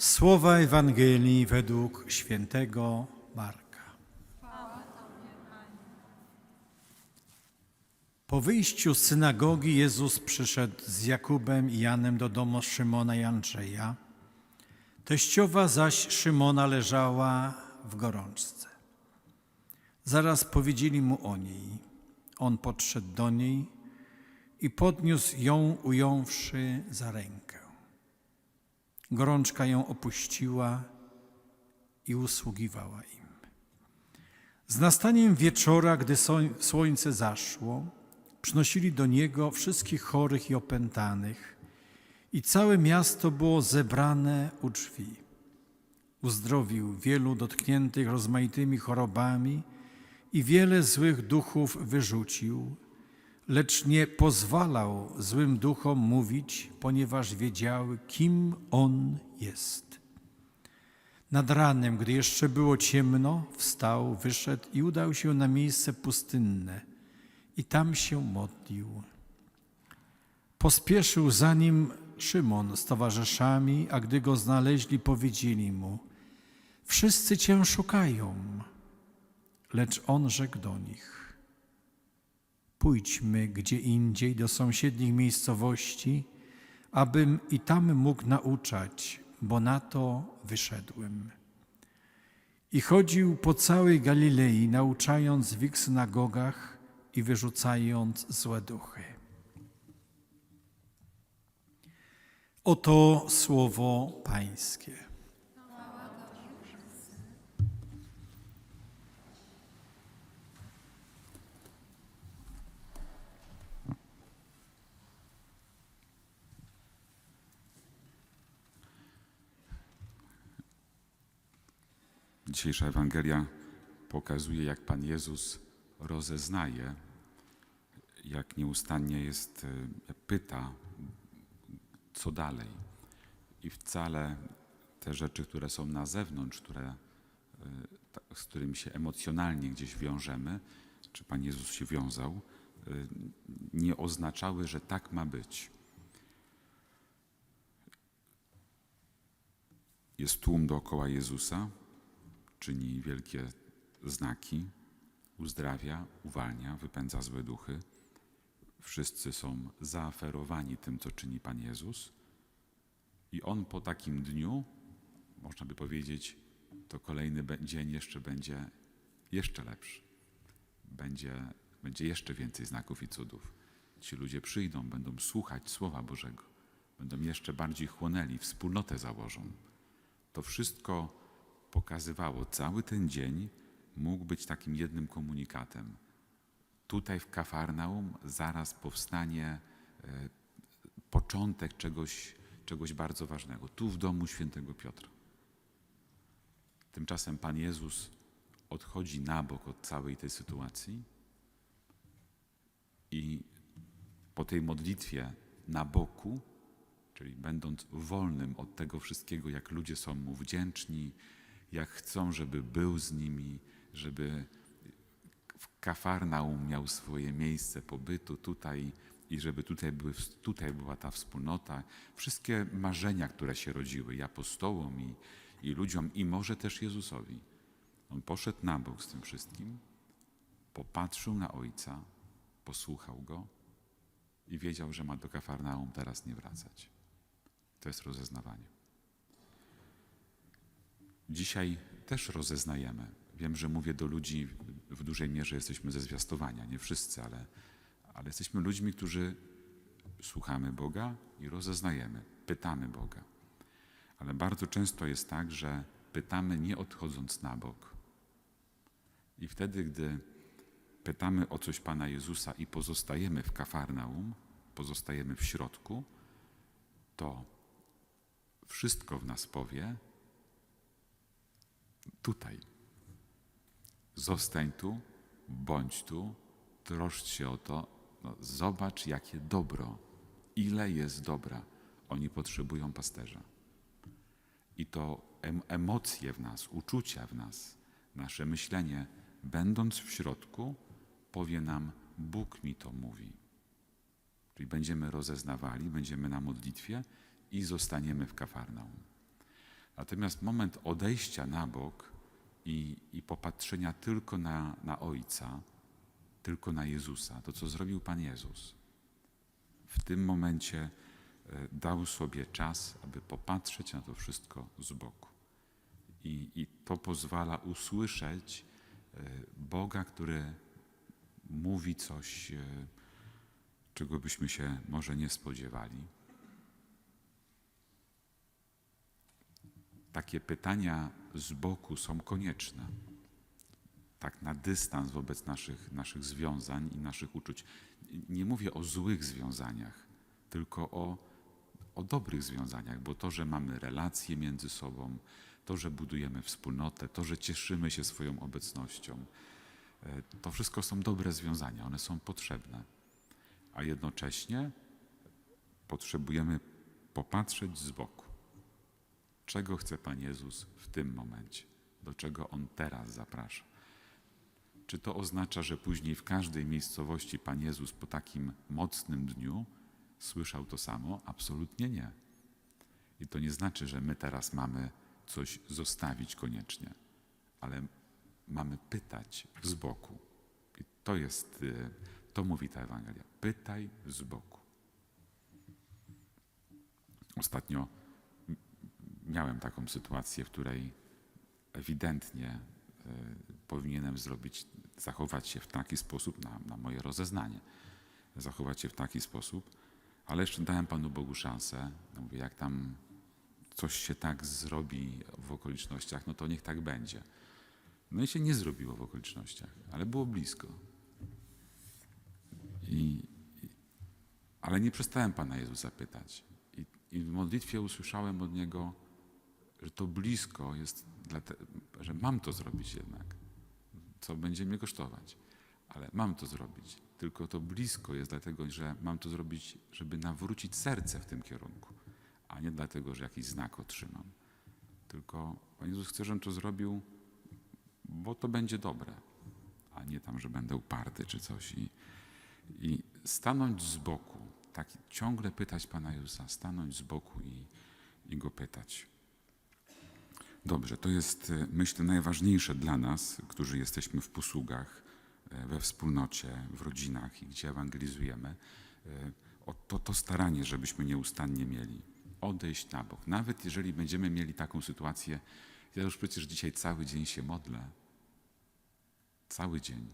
Słowa Ewangelii według świętego Marka. Po wyjściu z synagogi Jezus przyszedł z Jakubem i Janem do domu Szymona i Andrzeja. Teściowa zaś Szymona leżała w gorączce. Zaraz powiedzieli mu o niej. On podszedł do niej i podniósł ją, ująwszy za rękę. Gorączka ją opuściła i usługiwała im. Z nastaniem wieczora, gdy słońce zaszło, przynosili do niego wszystkich chorych i opętanych, i całe miasto było zebrane u drzwi. Uzdrowił wielu dotkniętych rozmaitymi chorobami i wiele złych duchów wyrzucił, lecz nie pozwalał złym duchom mówić, ponieważ wiedziały, kim on jest. Nad ranem, gdy jeszcze było ciemno, wstał, wyszedł i udał się na miejsce pustynne i tam się modlił. Pospieszył za nim Szymon z towarzyszami, a gdy go znaleźli, powiedzieli mu: Wszyscy cię szukają. Lecz on rzekł do nich: Pójdźmy gdzie indziej do sąsiednich miejscowości, abym i tam mógł nauczać, bo na to wyszedłem. I chodził po całej Galilei, nauczając w ich synagogach i wyrzucając złe duchy. Oto słowo Pańskie. Dzisiejsza Ewangelia pokazuje, jak Pan Jezus rozeznaje, jak nieustannie jest, e, pyta, co dalej. I wcale te rzeczy, które są na zewnątrz, które, e, z którymi się emocjonalnie gdzieś wiążemy, czy Pan Jezus się wiązał, e, nie oznaczały, że tak ma być. Jest tłum dookoła Jezusa, czyni wielkie znaki, uzdrawia, uwalnia, wypędza złe duchy. Wszyscy są zaaferowani tym, co czyni Pan Jezus. I On po takim dniu, można by powiedzieć, to kolejny dzień jeszcze będzie jeszcze lepszy. Będzie, będzie jeszcze więcej znaków i cudów. Ci ludzie przyjdą, będą słuchać Słowa Bożego, będą jeszcze bardziej chłonęli, wspólnotę założą. To wszystko pokazywało, cały ten dzień mógł być takim jednym komunikatem. Tutaj w Kafarnaum zaraz powstanie e, początek czegoś, czegoś bardzo ważnego. Tu w domu świętego Piotra. Tymczasem Pan Jezus odchodzi na bok od całej tej sytuacji i po tej modlitwie na boku, czyli będąc wolnym od tego wszystkiego, jak ludzie są mu wdzięczni, jak chcą, żeby był z nimi, żeby w Kafarnaum miał swoje miejsce pobytu tutaj i żeby tutaj, były, tutaj była ta wspólnota. Wszystkie marzenia, które się rodziły i apostołom, i, i ludziom, i może też Jezusowi. On poszedł na bok z tym wszystkim, popatrzył na Ojca, posłuchał Go i wiedział, że ma do Kafarnaum teraz nie wracać. To jest rozeznawanie. Dzisiaj też rozeznajemy. Wiem, że mówię do ludzi, w dużej mierze jesteśmy ze zwiastowania, nie wszyscy, ale, ale jesteśmy ludźmi, którzy słuchamy Boga i rozeznajemy, pytamy Boga. Ale bardzo często jest tak, że pytamy nie odchodząc na bok. I wtedy, gdy pytamy o coś Pana Jezusa i pozostajemy w Kafarnaum, pozostajemy w środku, to wszystko w nas powie, tutaj. Zostań tu, bądź tu, troszcz się o to, no, zobacz jakie dobro, ile jest dobra. Oni potrzebują pasterza. I to em- emocje w nas, uczucia w nas, nasze myślenie, będąc w środku, powie nam, Bóg mi to mówi. Czyli będziemy rozeznawali, będziemy na modlitwie i zostaniemy w Kafarnaum. Natomiast moment odejścia na bok i, i popatrzenia tylko na, na Ojca, tylko na Jezusa, to co zrobił Pan Jezus, w tym momencie e, dał sobie czas, aby popatrzeć na to wszystko z boku. I, i to pozwala usłyszeć e, Boga, który mówi coś, e, czego byśmy się może nie spodziewali. Takie pytania z boku są konieczne. Tak na dystans wobec naszych, naszych związań i naszych uczuć. Nie mówię o złych związaniach, tylko o, o dobrych związaniach, bo to, że mamy relacje między sobą, to, że budujemy wspólnotę, to, że cieszymy się swoją obecnością, e, to wszystko są dobre związania, one są potrzebne. A jednocześnie potrzebujemy popatrzeć z boku. Czego chce Pan Jezus w tym momencie? Do czego On teraz zaprasza? Czy to oznacza, że później w każdej miejscowości Pan Jezus po takim mocnym dniu słyszał to samo? Absolutnie nie. I to nie znaczy, że my teraz mamy coś zostawić koniecznie, ale mamy pytać z boku. I to jest, y, to mówi ta Ewangelia. Pytaj z boku. Ostatnio miałem taką sytuację, w której ewidentnie y, powinienem zrobić, zachować się w taki sposób na, na moje rozeznanie, zachować się w taki sposób, ale jeszcze dałem Panu Bogu szansę. Mówię, jak tam coś się tak zrobi w okolicznościach, no to niech tak będzie. No i się nie zrobiło w okolicznościach, ale było blisko. I, ale nie przestałem Pana Jezusa pytać. I, I w modlitwie usłyszałem od Niego, że to blisko jest, dlate, że mam to zrobić jednak, co będzie mnie kosztować. Ale mam to zrobić. Tylko to blisko jest dlatego, że mam to zrobić, żeby nawrócić serce w tym kierunku, a nie dlatego, że jakiś znak otrzymam. Tylko Pan Jezus chce, żebym to zrobił, bo to będzie dobre, a nie tam, że będę uparty czy coś. I, i stanąć z boku, tak ciągle pytać Pana Jezusa, stanąć z boku i, i Go pytać. Dobrze, to jest e, myślę najważniejsze dla nas, którzy jesteśmy w posługach, e, we wspólnocie, w rodzinach i gdzie ewangelizujemy, o to, to staranie, żebyśmy nieustannie mieli. Odejść na bok. Nawet jeżeli będziemy mieli taką sytuację, ja już przecież dzisiaj cały dzień się modlę. Cały dzień.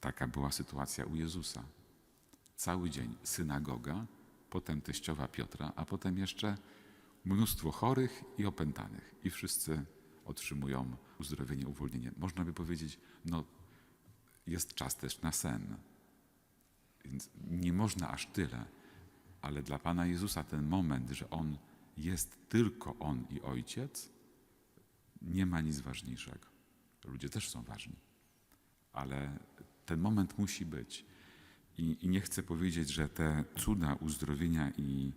Taka była sytuacja u Jezusa. Cały dzień synagoga, potem teściowa Piotra, a potem jeszcze mnóstwo chorych i opętanych. I wszyscy otrzymują uzdrowienie, uwolnienie. Można by powiedzieć, no jest czas też na sen. Więc nie można aż tyle, ale dla Pana Jezusa ten moment, że On jest tylko On i Ojciec, nie ma nic ważniejszego. Ludzie też są ważni, ale ten moment musi być. I, i nie chcę powiedzieć, że te cuda uzdrowienia i,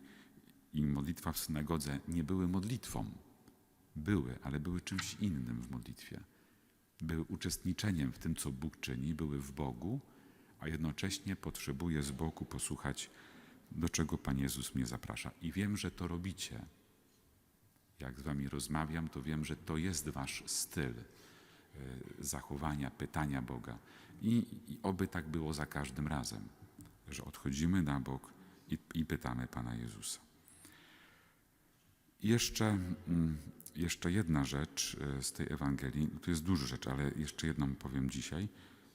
i modlitwa w synagodze nie były modlitwą. Były, ale były czymś innym w modlitwie. Były uczestniczeniem w tym, co Bóg czyni, były w Bogu, a jednocześnie potrzebuję z boku posłuchać, do czego Pan Jezus mnie zaprasza. I wiem, że to robicie. Jak z Wami rozmawiam, to wiem, że to jest Wasz styl y, zachowania, pytania Boga. I, I oby tak było za każdym razem, że odchodzimy na bok i, i pytamy Pana Jezusa. Jeszcze, mm, jeszcze jedna rzecz y, z tej Ewangelii, tu jest dużo rzeczy, ale jeszcze jedną powiem dzisiaj.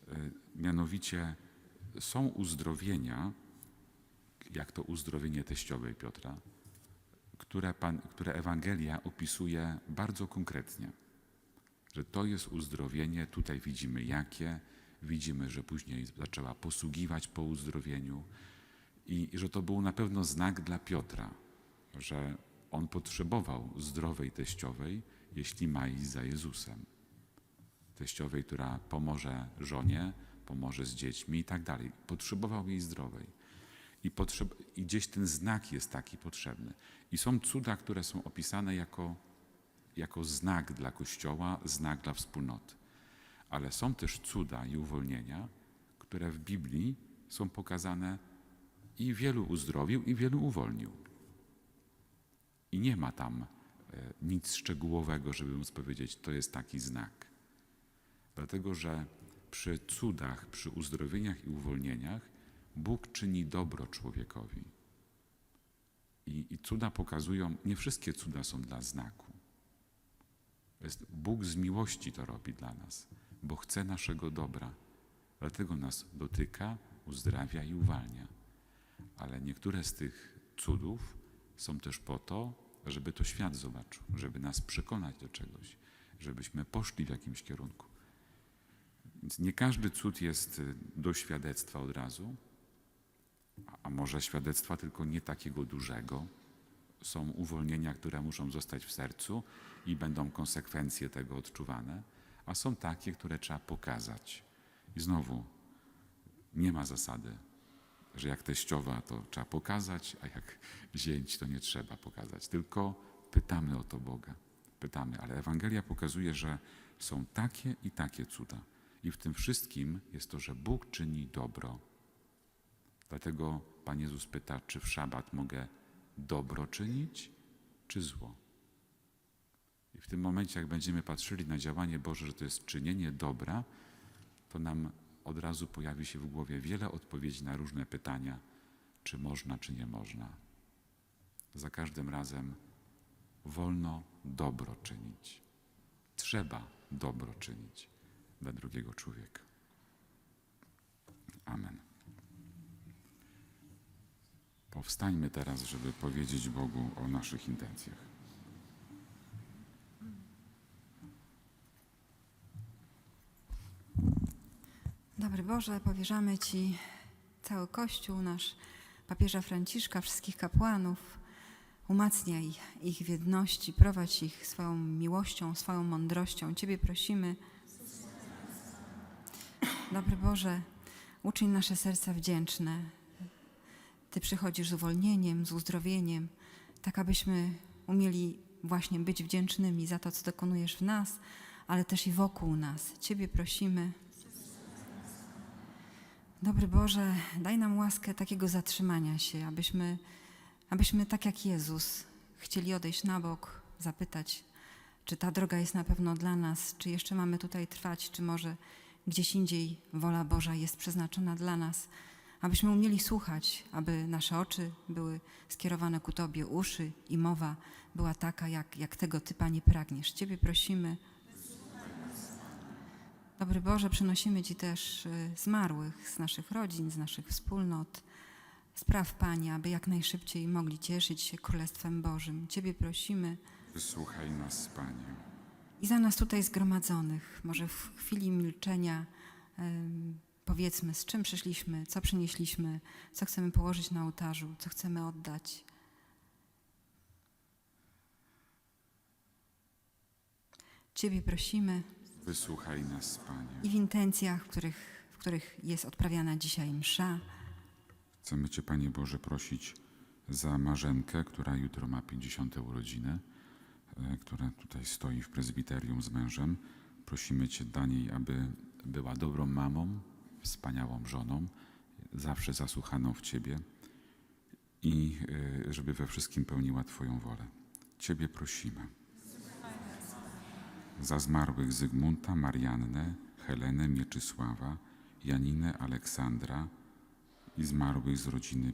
Y, Mianowicie są uzdrowienia, jak to uzdrowienie teściowej Piotra, które, pan, które Ewangelia opisuje bardzo konkretnie. Że to jest uzdrowienie, tutaj widzimy jakie, widzimy, że później zaczęła posługiwać po uzdrowieniu i że to był na pewno znak dla Piotra, że on potrzebował zdrowej teściowej, jeśli ma iść za Jezusem. Teściowej, która pomoże żonie, pomoże z dziećmi i tak dalej. Potrzebował jej zdrowej. I, potrzeb, I gdzieś ten znak jest taki potrzebny. I są cuda, które są opisane jako, jako znak dla Kościoła, znak dla wspólnoty. Ale są też cuda i uwolnienia, które w Biblii są pokazane i wielu uzdrowił, i wielu uwolnił. I nie ma tam e, nic szczegółowego, żeby móc powiedzieć, to jest taki znak. Dlatego, że przy cudach, przy uzdrowieniach i uwolnieniach Bóg czyni dobro człowiekowi. I, I cuda pokazują, nie wszystkie cuda są dla znaku. Jest, Bóg z miłości to robi dla nas, bo chce naszego dobra. Dlatego nas dotyka, uzdrawia i uwalnia. Ale niektóre z tych cudów są też po to, żeby to świat zobaczył, żeby nas przekonać do czegoś, żebyśmy poszli w jakimś kierunku. Więc nie każdy cud jest y, do świadectwa od razu, a- a może świadectwa tylko nie takiego dużego. Są uwolnienia, które muszą zostać w sercu i będą konsekwencje tego odczuwane, a są takie, które trzeba pokazać. I znowu, nie ma zasady, że jak teściowa to trzeba pokazać, a jak zięć to nie trzeba pokazać. Tylko pytamy o to Boga. Pytamy, ale Ewangelia pokazuje, że są takie i takie cuda. I w tym wszystkim jest to, że Bóg czyni dobro. Dlatego Pan Jezus pyta, czy w szabat mogę dobro czynić, czy zło. I w tym momencie, jak będziemy patrzyli na działanie Boże, że to jest czynienie dobra, to nam od razu pojawi się w głowie wiele odpowiedzi na różne pytania, czy można, czy nie można. Za każdym razem wolno dobro czynić. Trzeba dobro czynić dla drugiego człowieka. Amen. Powstańmy teraz, żeby powiedzieć Bogu o naszych intencjach. Dobry Boże, powierzamy Ci cały Kościół, nasz papieża Franciszka, wszystkich kapłanów. Umacniaj ich w jedności, prowadź ich swoją miłością, swoją mądrością. Ciebie prosimy. Dobry Boże, uczyń nasze serca wdzięczne. Ty przychodzisz z uwolnieniem, z uzdrowieniem, tak abyśmy umieli właśnie być wdzięcznymi za to, co dokonujesz w nas, ale też i wokół nas. Ciebie prosimy. Dobry Boże, daj nam łaskę takiego zatrzymania się, abyśmy, abyśmy tak jak Jezus chcieli odejść na bok, zapytać, czy ta droga jest na pewno dla nas, czy jeszcze mamy tutaj trwać, czy może gdzieś indziej wola Boża jest przeznaczona dla nas, abyśmy umieli słuchać, aby nasze oczy były skierowane ku Tobie, uszy i mowa była taka, jak, jak tego Ty, Panie, pragniesz. Ciebie prosimy. Dobry Boże, przynosimy Ci też y, zmarłych z naszych rodzin, z naszych wspólnot. Spraw, Panie, aby jak najszybciej mogli cieszyć się Królestwem Bożym. Ciebie prosimy Wysłuchaj nas, Panie. i za nas tutaj zgromadzonych, może w chwili milczenia powiedzmy, z czym przyszliśmy, co przynieśliśmy, co chcemy położyć na ołtarzu, co chcemy oddać. Ciebie prosimy Wysłuchaj nas, Panie. i w intencjach, w których, w których jest odprawiana dzisiaj msza, Chcemy Cię, Panie Boże, prosić za Marzenkę, która jutro ma 50. urodziny, e, która tutaj stoi w prezbiterium z mężem. Prosimy Cię dla niej, aby była dobrą mamą, wspaniałą żoną, zawsze zasłuchaną w Ciebie i e, żeby we wszystkim pełniła Twoją wolę. Ciebie prosimy. Za zmarłych Zygmunta, Mariannę, Helenę, Mieczysława, Janinę, Aleksandra, i zmarłych z rodziny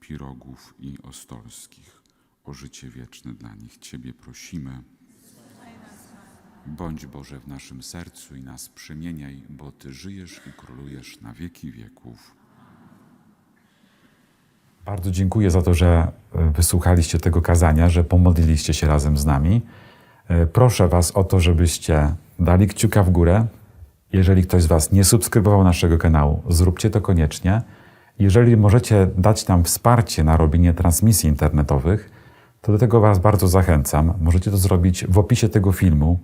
Pirogów i Ostolskich. O życie wieczne dla nich Ciebie prosimy. Bądź Boże w naszym sercu i nas przemieniaj, bo Ty żyjesz i królujesz na wieki wieków. Bardzo dziękuję za to, że e, wysłuchaliście tego kazania, że pomodliliście się razem z nami. E, Proszę Was o to, żebyście dali kciuka w górę. Jeżeli ktoś z Was nie subskrybował naszego kanału, zróbcie to koniecznie. Jeżeli możecie dać nam wsparcie na robienie transmisji internetowych, to do tego Was bardzo zachęcam. Możecie to zrobić w opisie tego filmu.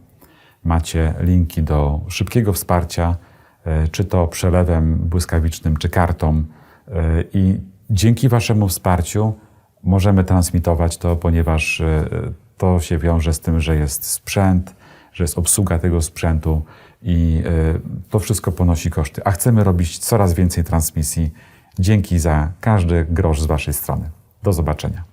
Macie linki do szybkiego wsparcia, e, czy to przelewem błyskawicznym, czy kartą. E, I dzięki Waszemu wsparciu możemy transmitować to, ponieważ to się wiąże z tym, że jest sprzęt, że jest obsługa tego sprzętu i e, to wszystko ponosi koszty. A chcemy robić coraz więcej transmisji. Dzięki za każdy grosz z Waszej strony. Do zobaczenia.